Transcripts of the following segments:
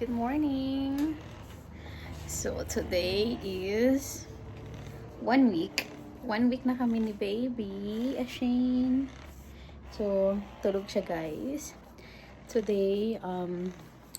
Good morning. So today is one week. One week na kami ni baby, Ashane. So, tulog siya guys. Today, um,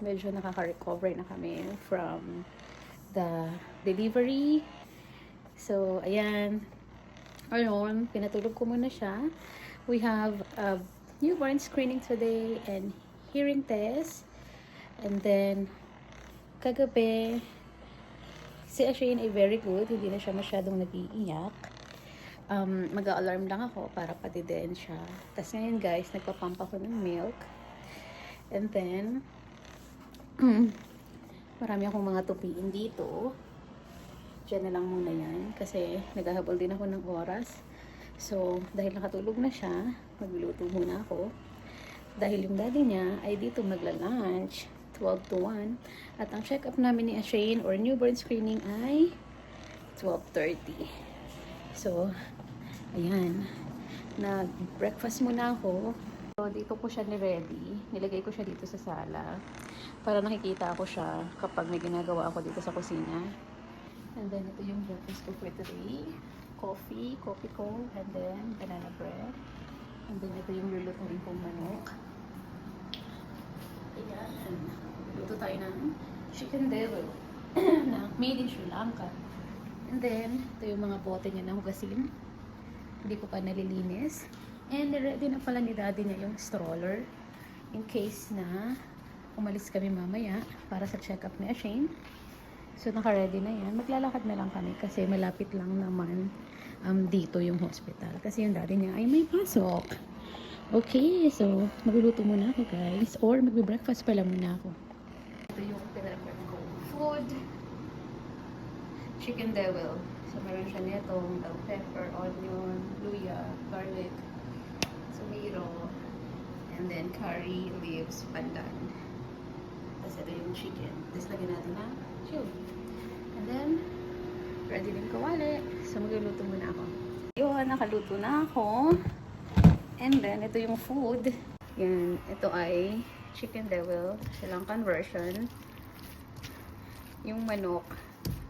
medyo nakaka-recover na kami from the delivery. So, ayan. Ayun, pinatulog ko muna siya. We have a newborn screening today and hearing test. And then, kagabi, si Ashane ay very good. Hindi na siya masyadong nag-iiyak. Um, mag-alarm lang ako para patidiin siya. Tapos ngayon guys, nagpapump ako ng milk. And then, marami akong mga tupiin dito. Diyan na lang muna yan. Kasi naghahabol din ako ng oras. So, dahil nakatulog na siya, magluluto muna ako. Dahil yung daddy niya ay dito magla-lunch, 12 to 1. At ang check-up namin ni Ashane or newborn screening ay 12.30. So, ayan. Nag-breakfast muna ako. So, dito ko siya ni-ready. Nilagay ko siya dito sa sala. Para nakikita ko siya kapag may ginagawa ako dito sa kusina. And then, ito yung breakfast ko for today. Coffee, coffee ko, and then banana bread. And then, ito yung lulutuin kong manok. Ayan. Luto tayo ng chicken devil na made in Sri Lanka. And then, ito yung mga bote niya na hugasin. Hindi ko pa nalilinis. And ready na pala ni daddy niya yung stroller in case na umalis kami mamaya para sa check-up ni Ashane. So, naka-ready na yan. Maglalakad na lang kami kasi malapit lang naman um, dito yung hospital. Kasi yung daddy niya ay may pasok. Okay, so magluluto muna ako guys. Or magbe-breakfast pala muna ako. Ito yung pinag-prep ko. Food. Chicken devil. So, meron siya netong bell pepper, onion, luya, garlic, sumiro, and then curry leaves, pandan. Tapos ito yung chicken. Tapos lagyan natin ng chili. And then, ready din kawali. So, magluluto muna ako. Yun, nakaluto na ako. And then, ito yung food. Yan, ito ay chicken devil, Sri Lankan version. Yung manok,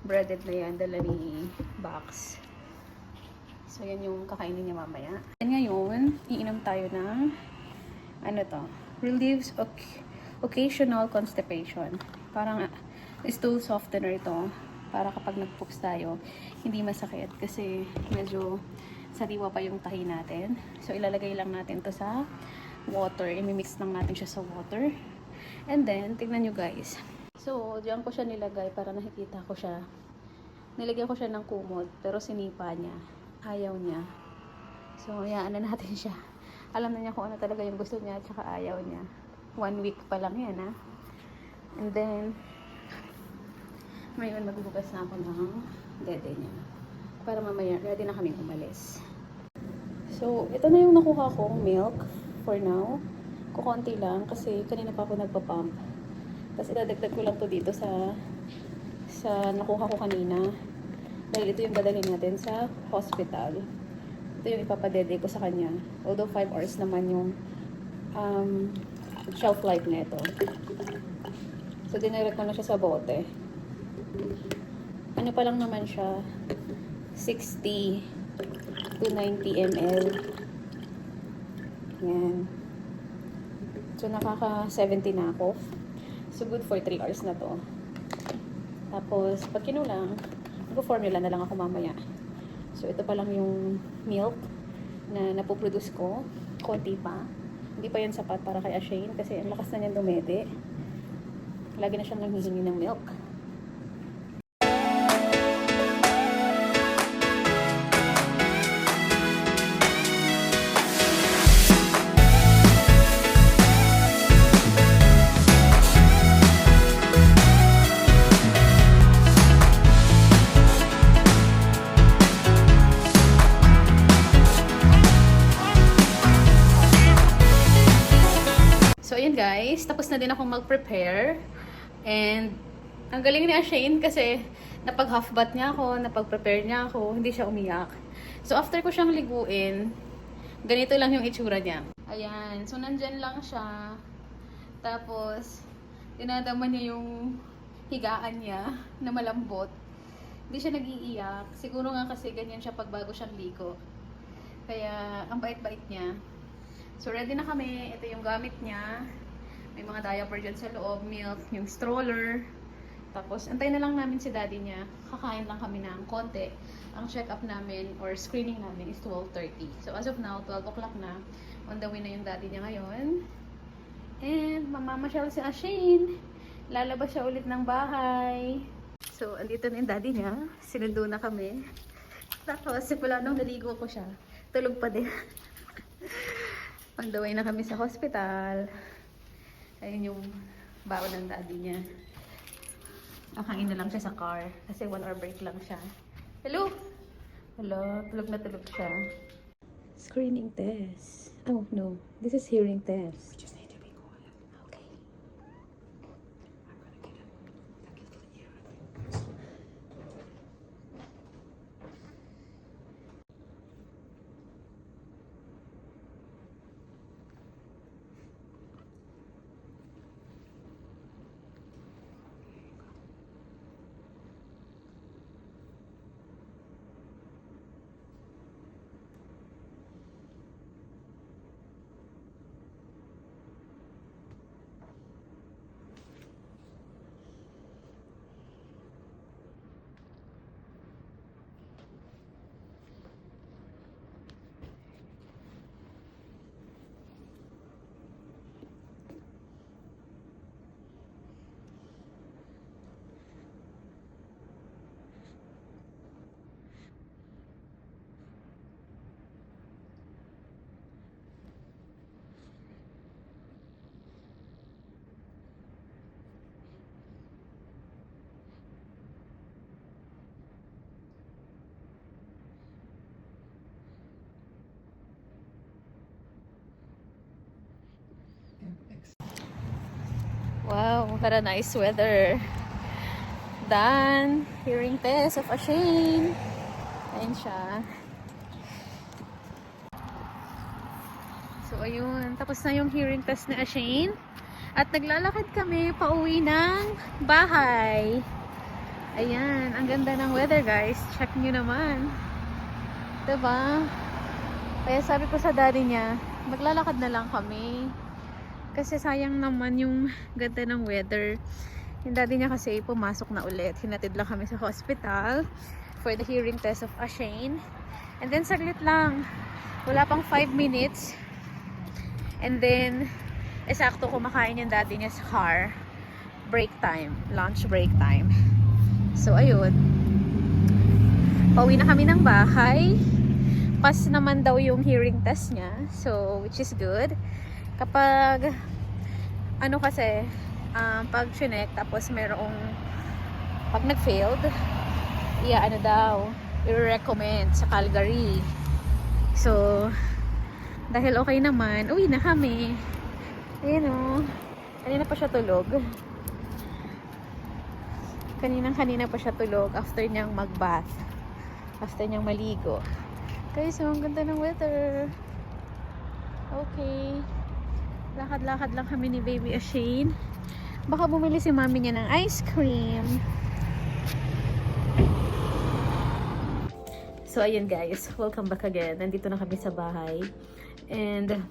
breaded na yan, dala ni Box. So, yan yung kakainin niya mamaya. And ngayon, iinom tayo ng, ano to, relieves oc- occasional constipation. Parang uh, stool softener ito para kapag nag-poops tayo, hindi masakit kasi medyo sariwa pa yung tahi natin. So, ilalagay lang natin to sa water. Imimix lang natin siya sa water. And then, tignan nyo guys. So, diyan ko siya nilagay para nakikita ko siya. Nilagyan ko siya ng kumot, pero sinipa niya. Ayaw niya. So, hayaan na natin siya. Alam na niya kung ano talaga yung gusto niya at saka ayaw niya. One week pa lang yan, ha? And then, ngayon magbubukas na ako ng dede niya. Para mamaya, ready na kaming umalis. So, ito na yung nakuha kong milk for now. Kukunti lang kasi kanina pa ako nagpa-pump. Tapos idadagdag ko lang to dito sa sa nakuha ko kanina. Dahil ito yung dadalhin natin sa hospital. Ito yung ipapadede ko sa kanya. Although 5 hours naman yung um, shelf life nito. So, dinirect ko na siya sa bote. Ano pa lang naman siya, 60 to 90 ml. Yan. So, nakaka 70 na ako. So, good for 3 hours na to. Tapos, pag kinulang, mag-formula na lang ako mamaya. So, ito pa lang yung milk na napoproduce ko. Konti pa. Hindi pa yan sapat para kay Ashane kasi ang lakas na niyan dumede. Lagi na siyang nanghihingi ng milk. Na din ako mag-prepare. And, ang galing ni Ashane kasi napag half bath niya ako, napag-prepare niya ako, hindi siya umiyak. So, after ko siyang liguin, ganito lang yung itsura niya. Ayan. So, nandyan lang siya. Tapos, Dinadama niya yung higaan niya na malambot. Hindi siya nag-iiyak. Siguro nga kasi ganyan siya pag bago siyang ligo. Kaya, ang bait-bait niya. So, ready na kami. Ito yung gamit niya. May mga diaper dyan sa loob, milk, yung stroller. Tapos, antay na lang namin si daddy niya. Kakain lang kami ng konti. Ang check-up namin or screening namin is 12.30. So, as of now, 12 o'clock na. On the way na yung daddy niya ngayon. And, mamamasyal si Ashane. Lalabas siya ulit ng bahay. So, andito na yung daddy niya. Sinundo na kami. Tapos, simula nung naligo ko siya, tulog pa din. On the way na kami sa hospital. Ayun yung baon ng daddy niya. Kakain na lang siya sa car. Kasi one hour break lang siya. Hello? Hello? Tulog na tulog siya. Screening test. Oh, no. This is hearing test. Wow, what a nice weather. Done. Hearing test of Ashane. Ayun siya. So, ayun. Tapos na yung hearing test ni Ashane. At naglalakad kami pauwi ng bahay. Ayan. Ang ganda ng weather, guys. Check nyo naman. Diba? Kaya sabi ko sa daddy niya, maglalakad na lang kami. Kasi sayang naman yung ganda ng weather. Yung daddy niya kasi pumasok na ulit. Hinatid lang kami sa hospital for the hearing test of Ashane. And then saglit lang. Wala pang 5 minutes. And then, esakto kumakain yung daddy niya sa car. Break time. Lunch break time. So, ayun. Pauwi na kami ng bahay. Pas naman daw yung hearing test niya. So, which is good kapag ano kasi um, pag chinek tapos merong pag nag-failed iya ano daw i-recommend sa Calgary. So dahil okay naman uwi na kami. Ayun o kanina pa siya tulog. Kaninang kanina pa siya tulog after niyang mag-bath. After niyang maligo. Guys so ang ganda ng weather. Okay Lakad-lakad lang kami ni Baby Ashane. Baka bumili si mami niya ng ice cream. So, ayun guys. Welcome back again. Nandito na kami sa bahay. And,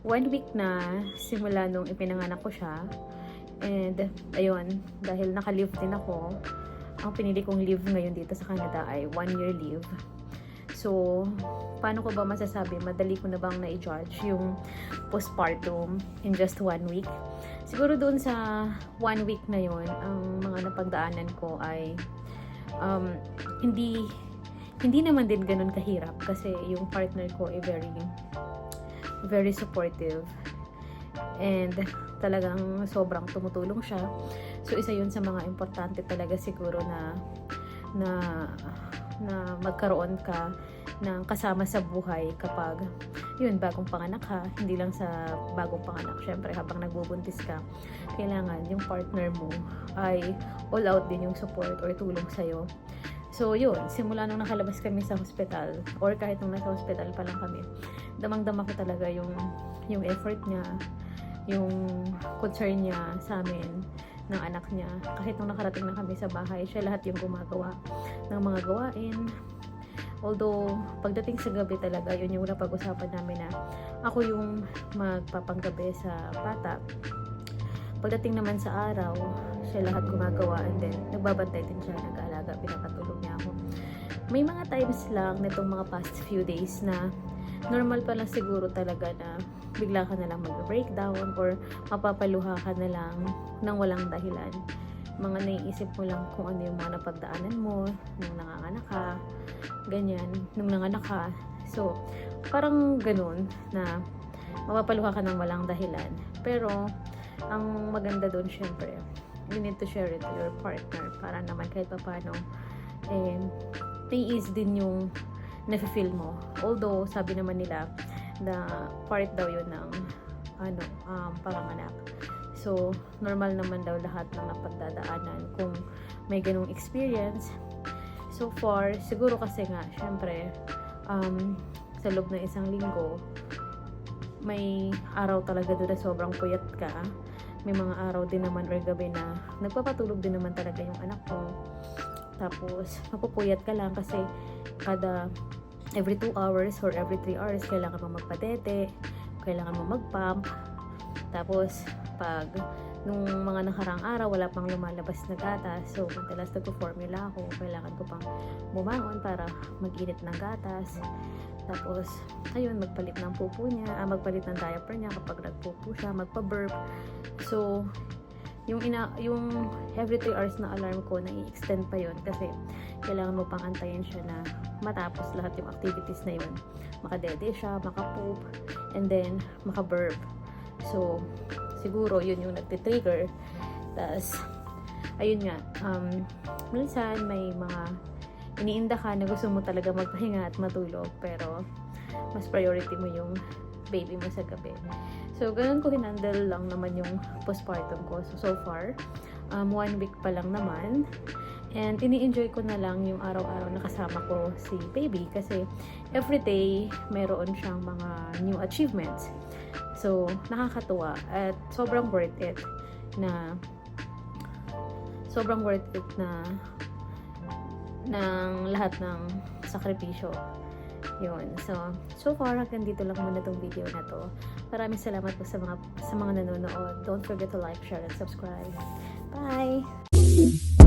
one week na simula nung ipinanganak ko siya. And, ayun. Dahil naka-leave din ako, ang pinili kong leave ngayon dito sa Canada ay one year leave. So, paano ko ba masasabi? Madali ko na bang na-judge yung postpartum in just one week? Siguro doon sa one week na yon ang mga napagdaanan ko ay um, hindi hindi naman din ganun kahirap kasi yung partner ko ay very very supportive and talagang sobrang tumutulong siya so isa yun sa mga importante talaga siguro na na na magkaroon ka ng kasama sa buhay kapag yun, bagong panganak ka, hindi lang sa bagong panganak, syempre habang nagbubuntis ka, kailangan yung partner mo ay all out din yung support or tulong sa'yo. So yun, simula nung nakalabas kami sa hospital or kahit nung nasa hospital pa lang kami, damang-dama ko talaga yung yung effort niya yung concern niya sa amin ng anak niya. Kahit nung nakarating na kami sa bahay, siya lahat yung gumagawa ng mga gawain. Although, pagdating sa gabi talaga, yun yung napag-usapan namin na ako yung magpapanggabi sa bata. Pagdating naman sa araw, siya lahat gumagawa and then nagbabantay din siya, nag-aalaga, pinapatulog niya ako. May mga times lang nitong mga past few days na normal pa lang siguro talaga na bigla ka na lang mag-breakdown or mapapaluha ka na lang nang walang dahilan. Mga naiisip mo lang kung ano yung mga napagdaanan mo nung nanganganak ka, ganyan, nung nanganak ka. So, parang ganun na mapapaluha ka ng walang dahilan. Pero, ang maganda doon syempre, you need to share it to your partner para naman kahit pa paano, eh, naiis din yung nafe-feel mo. Although, sabi naman nila na part daw yun ng ano, um, panganganak. So, normal naman daw lahat ng napagdadaanan kung may ganong experience. So far, siguro kasi nga, syempre, um, sa loob ng isang linggo, may araw talaga doon na sobrang puyat ka. May mga araw din naman or gabi na nagpapatulog din naman talaga yung anak mo. Tapos, mapupuyat ka lang kasi kada every 2 hours or every 3 hours, kailangan mo magpadete, kailangan mo magpump. Tapos, pag nung mga nakarang araw, wala pang lumalabas na gatas. So, madalas nagpo-formula ako. Kailangan ko pang bumangon para mag-init ng gatas. Tapos, ayun, magpalit ng pupo niya, ah, magpalit ng diaper niya kapag nagpupo siya, magpa-burp. So, yung ina yung every 3 hours na alarm ko na i-extend pa yon kasi kailangan mo pang antayin siya na matapos lahat yung activities na yun. Makadede siya, makapoop and then makaburp. So siguro yun yung nagtitrigger. Tas ayun nga um, minsan may mga iniinda ka na gusto mo talaga magpahinga at matulog pero mas priority mo yung baby mo sa gabi. So, ganun ko hinandle lang naman yung postpartum ko. So, so far, um, one week pa lang naman. And ini-enjoy ko na lang yung araw-araw na kasama ko si baby kasi everyday meron siyang mga new achievements. So, nakakatuwa at sobrang worth it na sobrang worth it na ng lahat ng sakripisyo. Yun. So, so far, hanggang dito lang muna itong video na to. Maraming salamat po sa mga, sa mga nanonood. Don't forget to like, share, and subscribe. Bye!